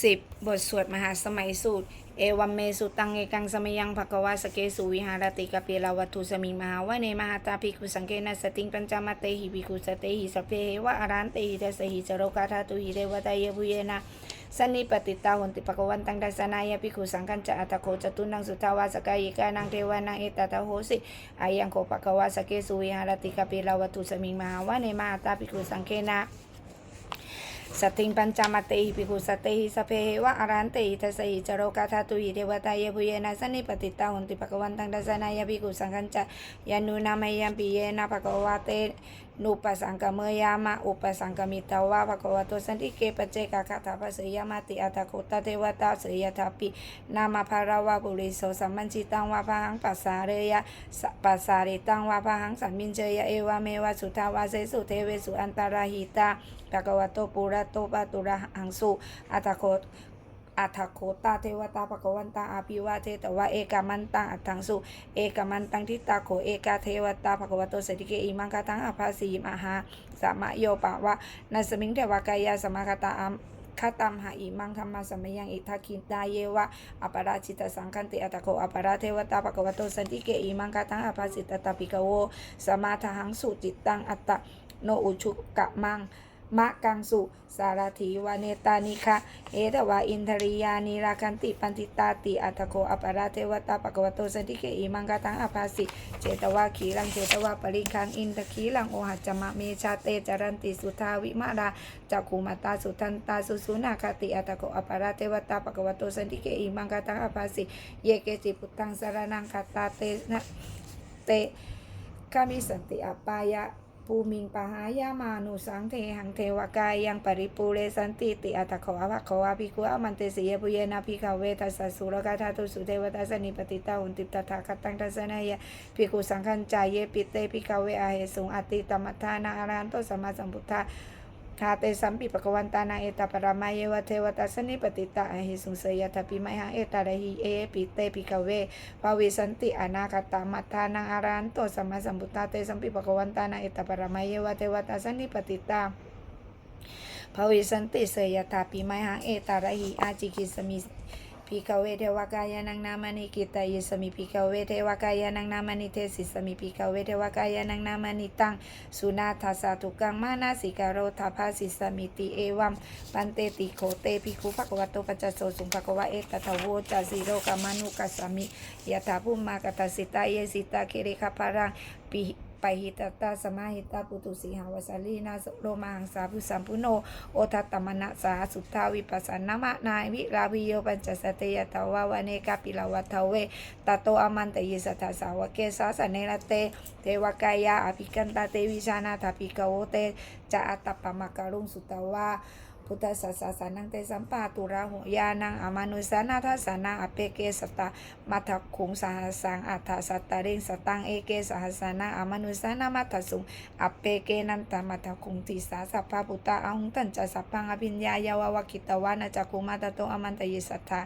10 บทสวดมหาสมัยสูตร เอวัมเมสุตังเอกังสมยังภควาสเกสุวิหารติกเปลาวัตถุสมิมหาวะเนมหาตาภิกขุสังเกนะสติงปัญจมาเตหิภิกขุสเตหิสพเพเหวะอารันเตหิเทสหิจโรกาธาตุหิเรวตายบุเยนะสันนิปติตาหุนติปกวันตังดัสนายภิกขุสังกัญจะอัตโคจตุนังสุทาวาสกายิกานังเทวานังเอตตะโหสิอายังโคปกวาสเกสุวิหารติกเปลาวัตถุสมิมหาวะเนมหาตาภิกขุสังเกนะ สติงปัญจมาเตหิภิกขุสตเตหิสเพเหวะอรันเตหิทัสหิจโรกาธาตุหิเทวตายบุเยนะสันนิปติตาหุนติปะกวันตังดัสนายภิกขุสังฆัญจะยานุนามยัมปิเยนะภกวาเต นุปสังกเมยามะอุปสังกมิตาวะภกวโตสันติเกปเจกะคาถาภสยามาติอัตโคตเทวตาสยทาปินามาภาราวะบุริโสสัมมัญจิตังวะพังปัสสาเรยะปัสสาริตังวะพังสัมมินเจยะเอวะเมวะสุทาวาเสสุเทเวสุอันตาราหิตาภะคะวะโตปุระโตปะตุระหังสุอัตถโค อัตถโคตาเทวตาภะควันตาอาภิวาเทตวะเอกามันตังอัตังสุเอกามันตังทิตาโคเอกาเทวตาภะคะวะโตสติเกอิมังคตังอภาสีมหาสามะโยปะวะนัสมิงเทวกายาสมาคตาอัมคตัมหาอิมังธรรมะสมยังอิทักขิตาเยวะอปราชิตสังคันติอัตโคอปราเทวตาภะคะวะโตสันติเกอิมังคตังอภาสิตตาปิกโวสมาทหังสุจิตตังอัตตะโนอุชุกะมัง มะกังสุ สารถีวาเนตานิคะเอตวาอินทริยานิราคันติปันติตาติอัตโคอปราเทวตาปะกวโตสันติเกอิมังกาตังอภาสิเจตวาขีลังเจตวาปริคังอินทขีลังโอหัจมะเมชาเตจารันติสุทาวิมาราจักขุมาตาสุทันตาสุสุนาคติอัตโคอปราเทวตาปะกวโตสันติเกอิมังกาตังอภาสิเยเกจิปุตังสารนังคตาเตนะเตกามิสันติอัปปายะ ภูมิงปหายามานุสังเทหังเทวกายยังปริปูเรสันติติอัตถขวะภะขวะภิกุอมันเตสียปุเยนาภิกาเวทัสสุรกาธาตุสุเทวทัสนิปติตาอุนติตถาคตังทัสนายะภิกุสังคัญจายเยปิเตภิกาเวอาเหสุงอติตมัทธานาอารันโตสัมมาสัมพุทธา คาเตสัมปิปะกวันตานาเอตาปรามาเยวะเทวตัสนิปติตาอหิสุงเสยทัพปิไมหังเอตาระหิเอปิเตปิกเวภาวิสันติอนาคตามัทธานังอารันโตสัมมาสัมพุทธาเตสัมปิปะกวันตานาเอตาปรามาเยวะเทวตัสนิปติตาภาวิสันติเสยทัพปิไมหังเอตาระหิอาจิกิสมิ พิกเวเทวกายานังนามานิกิตายสมิพิกเวเทวกายานังนามานิเทสิสมิพิกเวเทวกายานังนามานิตังสุนาทัสสะทุกังมานาสิการโรทาภาสิสมิติเอวัมปันเตติโคเตภิกขุภควะโตปัจจโสสุภควะเอตตะโวจาสิโรกามานุกัสสมิยะถาภุมากตสิตาเยสิตาเคริคพารังปิ ปหิตตาสมาหิตาปุตุสีหาวสาลีนาสโรมาหังสาภุสัมพุโนโอทัตตมนะสาสุทธาวิปัสสนามะนายวิราวิโยปัญจสติยตาวาวเนกาปิลาวัทเวตโตอมันตยิสัทสาวเกสาสเนรเต เทวกายาอภิกันตาเตวิชานาถาปิกโวเตจะอัตตปะมะการุงสุตวา พุทธศาสานังเตสัมปาตุระหุยานังอมานุสานาทัสนาอเปเกสตามัทคุงสหัสสังอัฏฐสัตตเริงสตังเอเกสหัสสนาอมานุสานามัทสุงอเปเกนันตมัทคุงติสาสัพพะพุตตาอาหุงตันจะสัพพังอภิญญายาววกิตวานาจักุมาตโตอมันตยิสัทธา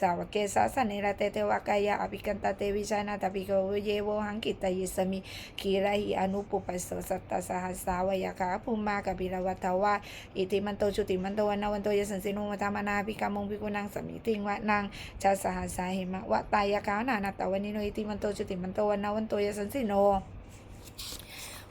สาวกเกสาสเนระเตเตวกายะอภิกันตาเตวิชานาตปิโกเยโวหังกิตยิสมิคีระหิอนุปุปัสสสัตตสหัสสาวยาคาภูมากบิรวัตวาอิติมันโตชุติมันโตวันาวันโตยสันสินุมตามนาภิกามงภิกุนังสมิติงวะนังชาสหัสสาหิมะวะตายาคานานาตวันิโนอิติมันโตชุติมันโตวันาวันโตยสันสิโน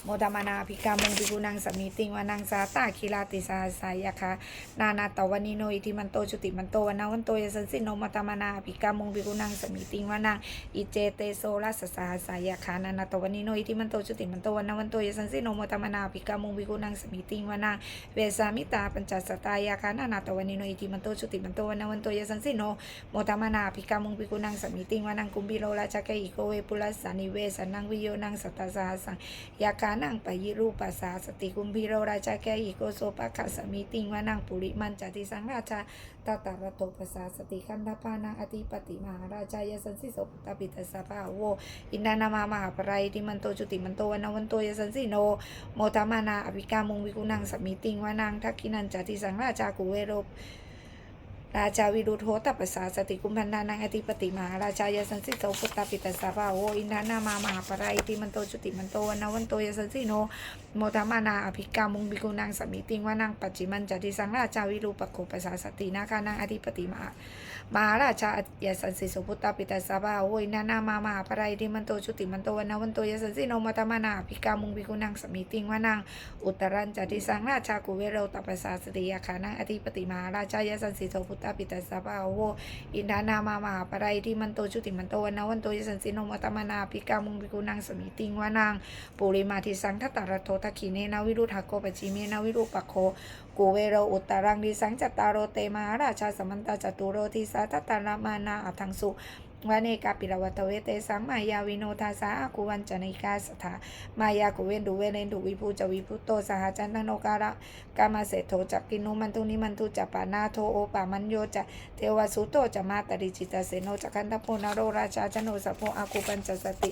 โมตมานาภิกามงปิกุนังสมิติงวานังสาตาคิลาติสาสายะคะนานาตวันิโนอิทิมันโตจุติมันโตวนาวันโตยสันสิโนมตมานาภิกามงปิกุนังสมิติงวานังอิเจเตโซลัสสาสายะคะนานาตวันิโนอิทิมันโตจุติมันโตวนาวันโตยสันสิโนมตมานาภิกามงปิกุนังสมิติงวานังเวสามิตาปัญจสตายะคะนานาตวันิโนอิทิมันโตจุติมันโตวนาวันโตยสันสิโนโมตมานาภิกามงปิกุนังสมิติงวานังกุมบิโลราชกอิโกเวปุลัสสานิเวสนังวิโยนังสัตตาสาสังยาคานังปยิรูปัสสาสติคุมพิโรราชาแกอิโกโสปะคะสมิติงวานังปุริมันจติสังราชาตตาระโตปัสสาสติคันธปานังอธิปติมหาราชายสันสิโสปตปิตสสะภาโวอินดานามามหาปรายติมันโตจุติมันโตวันวันโตยสันสิโนโมตามานาอภิกามุงวิกุนังสมิติงวานังทักขินันจติสังราชากุเวโร ราชาวิรุธโหตปัสสาสติกุมพันนานังอธิปติมหาราชายสันสิโสพุตตาปิตัสสะภาโออินทานามามหาปรายติมันโตจุติมันโตวันาวันโตยสันสิโนโมทามานาอภิกามุงบิกุนังสมิติงวานังปัจจิมันจติสังราชาวิรูปโคปัสสาสตินาคานังอธิปติมหา มหาราชายสันสิโสพุทธปิตสสะภาโวอินานามามาปรายติมันโตจุติมันโตวันนาวันโตยสันสิโนมทามานาอภิกามุงบิกุนังสมิติงวานังอุตรันจติสังราชากุเวโรตปัสสาสติยาคานังอธิปติมหาราชายสันสิโสพุทธปิตสสะภาโวอินทานามามาปรายที่มันโตชุติมันโตวันนาวันโตยสันสิโนมัตตมนาปิกามุงปิกุนังสมิติงวานางปุริมาทิสังทัตตารโททักขิเนนาวิรุธาโกปจิเมนาวิรุปโคกูเวโรอุตรังดิสังจัตตารโรเตมหาราชาสมันตาจตุโรทิสาทัตตารามานาอัทังสุวาเนกาปิรวัตเวเตสังมายาวิโนทาสาอากุวันจนิกาสถามายากุเวนดูเวเลนดูวิภูจวิพุโตสหจันทโนการะกามาเสโทจักกินุมันตุนิมันตุจัปปานาโทโอปามันโยจะเทวสุโตจะมาตริจิตาเสโนจักันตโพนโรราชาจโนสพโพอากุปัญจสติ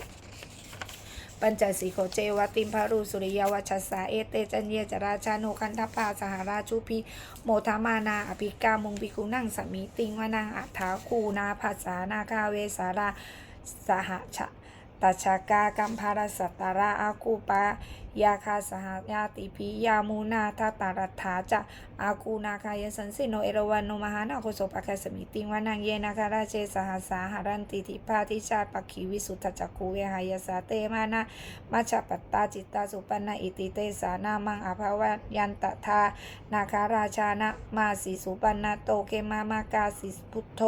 ปัญจสีโคเจวติมพารุสุริยวัชสสาเอเตจันเยจราชาโนคันทปาสหราชุพีโมทามานาอภิกามุงปิกุนั่งสมิติงวานางอัฏฐาคูนาภาษานาคาเวสาราสหชะ ตัชกากัมภารสัตตาราอาคูปายาคาสหยาติพิยามูนาทัตารัฐาจะอาคูนาคายสันสิโนเอราวันโนมหานาโคโสปะคสมิติงวานังเยนาคาราเชสหสาหารันติทิพาทิชาปักขีวิสุทธจักคูเวหายสาเตมานะมัชปัตตาจิตตาสุปันนะอิติเตสานามังอภาวยันตทานาคาราชานะมาสีสุปันนะโตเกมามากาสิพุทโธ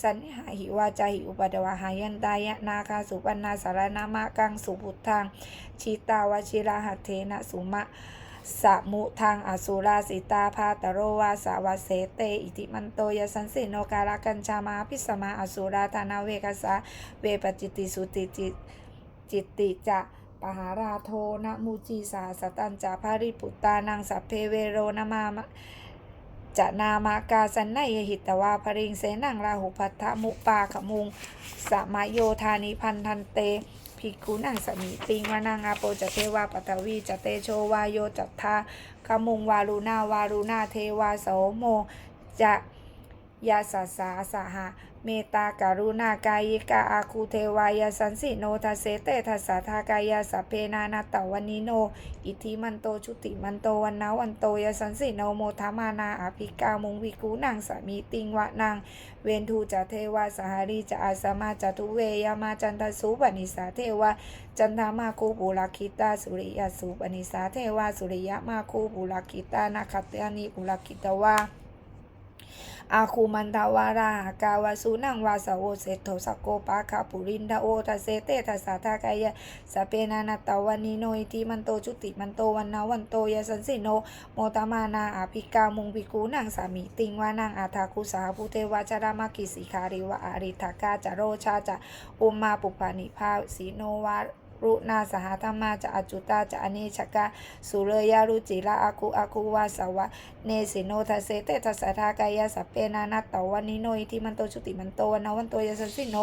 สันหิวาจาหิอุปดวาหายันตายะนาคาสุปันนาสารนามากังสุพุทธังชิตาวชิราหัตเทนะสุมะสมุทังอสุราสิตาพาตโรวาสาวาเสเต อิติมันโตยสันสิโนการกัญชามาพิสมาอสุราธานาเวกสาเวปจิตติสุติจิตจิตติจะปหาราโทนะมูจีสาสตันจาภาริปุตตานังสัพเพเวโรนามามะ จะนามากาสันนยหิตวาภริงเสนังราหุพัทธมุปาขมุงสมโยธานิพันธันเตภิกขุนังสมีติงวานังอาโปจเทวาปัตวีจเตโชวาโยจัตทาขมุงวารุณาวารุณาเทวาโสโมจะ ยาสสสาสหะเมตาการุณากายิกาอาคูเทวายาสันสิโนทัสเสเตทัสสะทากายาสเพนานาตวันนิโน อิทิมันโตชุติมันโตวันนาวันโตยาสันสิโนโมทามานาอภิกามุงวิกูนังสามีติงวะนางเวนทูจะเทวาสหารีจะอาสมาจตุเวยามาจันทสุปนิสาเทวาจันทามาคูปุลคิตาสุริยสุปนิสาเทวาสุริยมาคูปุลคิตานาคัตตานิปุลคิตาวา อาคูมันทาวาราหากาวาสุนังวาสโวเสโทสโกปาคาปุรินดาโอทัเสเตทัสสะทากายะสเปนานาตวันนิโนอิติมันโตจุติมันโตวันนาวันโตยสันสิโนโมตามานาอาภิกามุงภิกูนังสามิติงวานังอาทาคุสาภูเทวาจารามากิสิคาริวะอาริทากาจาโรชาจะอุมมาปุปานิภาสีโนวา รุนาสหธรรมาจะอจุตาจะอเนชกะสุเรยารุจิระอาคุอาคุวาสวะเนสิโนทัสเสเตทัสทากายาสัพเพนานัตตวันนิโนอิทิมันโตชุติมันโตวันนาวันโตยสสสิโน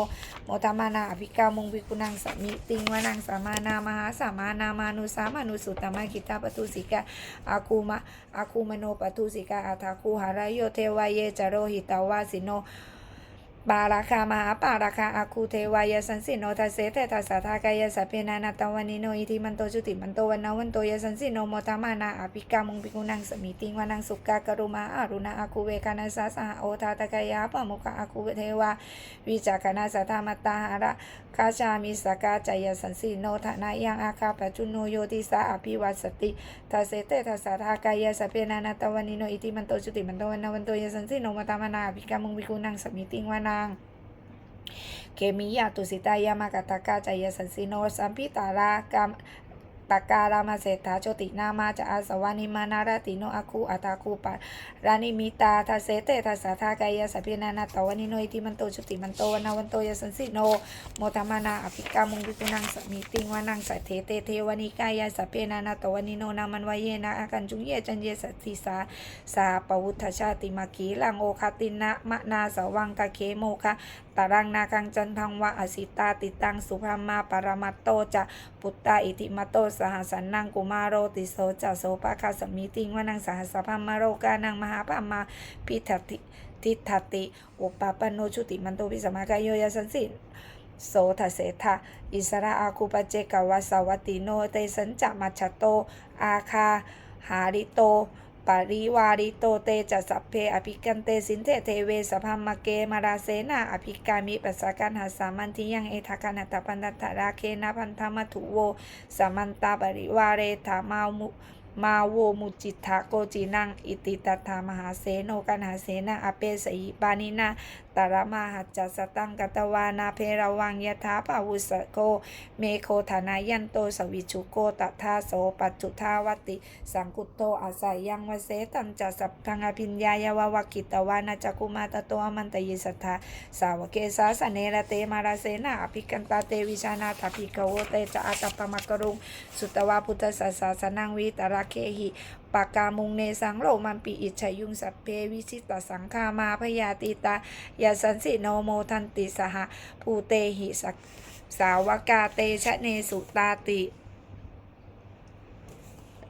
โมทามานาอภิกามุงวิกุนังสมิติงวานังสามานามหาสามานามานุสามานุสุตมะกิตาปตุสิกะอาคูมะอาคูมโนปตุสิกะอาทาคูหารายโยเทวายเยจโรหิตาวาสิโน บาราคามหาปาราคาอาคูเทวายสันสิโนทัสเสเตทัสสะทากายสัพเพนานาตวันนิโนอิทิมันโตจุติมันโตวันนาวันโตยสันสิโนโมทามานาอภิกามุงปิกุนังสมิติงวานังสุกากรุมาอารุณาอาคูเวกานาสาสหโอทาตกายาปะมุขอาคูเทวาวิจากานาสัทธามตาหาระคาชามิสกาจายสันสิโนทนายังอาคาปัจจุโนโยติสาอภิวัสติทัสเสเตทัสสะทากายสัพเพนานาตวันนิโนอิทิมันโตจุติมันโตวันนาวันโตยสันสิโนโมทามานาอภิกามุงปิกุนังสมิติงวานังเคมิยาตุสิตายามากตากาจายสันสิโนสัมพิตารากรรม ตาการามาเศรษฐาโชตินามาจะอาสวานิมานารติโนอาคูอัตาคูปารานิมิตาทัสเสเตทัสสะทากายสัพเพนานาตวานิโนอิติมันโตชุติมันโตวนาวันโตยสันสิโนโมทามานาอภิกามุงวิกุนังสมิติงวานังสัทเทเตเทวานิกายสัพเพนานาตวานิโนนามันวายเยนะอากันจุงเยจันเยสัตติสาสาปวุทธชาติมากีลังโอคาตินะมะนาสวังกะเคโมคะ ตารังนาคังจันทังวะอสิตาติตังสุภามาปรมัตโตจะปุตตาอิติมาโตสหสันนังกุมารโรติโสจะโสปะคาสมิติงวนังสหสภามาโรกานังมหาปามาพิทัติทิฏฐติอุปปปโนชุติมันโตวิสมากายโยยสันสิโสทเสทะอิสระอาคูปเจกวาสวัติโนเตสันจะมัชโต อาคาหาริโต ปริวาริโตเตจัสัพเพอภิกันเตสินเทเทเวสพัมมะเกมาราเสนาอภิกามิปัสสะกันหาสามันทิยังเอทากันตปันตะราเคนะพันธมัทุโวสามันตาปริวาเรธามามุ มาโวมุจิตถาโกจินัง อิติตถามหาเสโนกันหาเสนาอเปสหิปานินาตารมาหัจจสตังกตวานาเพรวังยถาภาวุสโก เมโคธานายันโตสวิชุโกตถาโสปัจจุทาวติ สังกุตโตอาศัยยังวเสตัมจะสัพพังอภิญญายาววกิตวานาจักุมาตโตอมันตยิสัทธาสาวเกสาสเนระเตมาราเสนาอภิกันตาเตวิชานาถาภิกขโวเตจะอาตปปมกรุง สุตวาพุทธศาสสนังวิตราเคหิปากามุงเนสังโลมันปีอิจฉายุงสัพเพวิชิตสังคามาพยาติตายาสันสิโนโมทันติสหภูเตหิสักสาวกาเตชะเนสุตาติ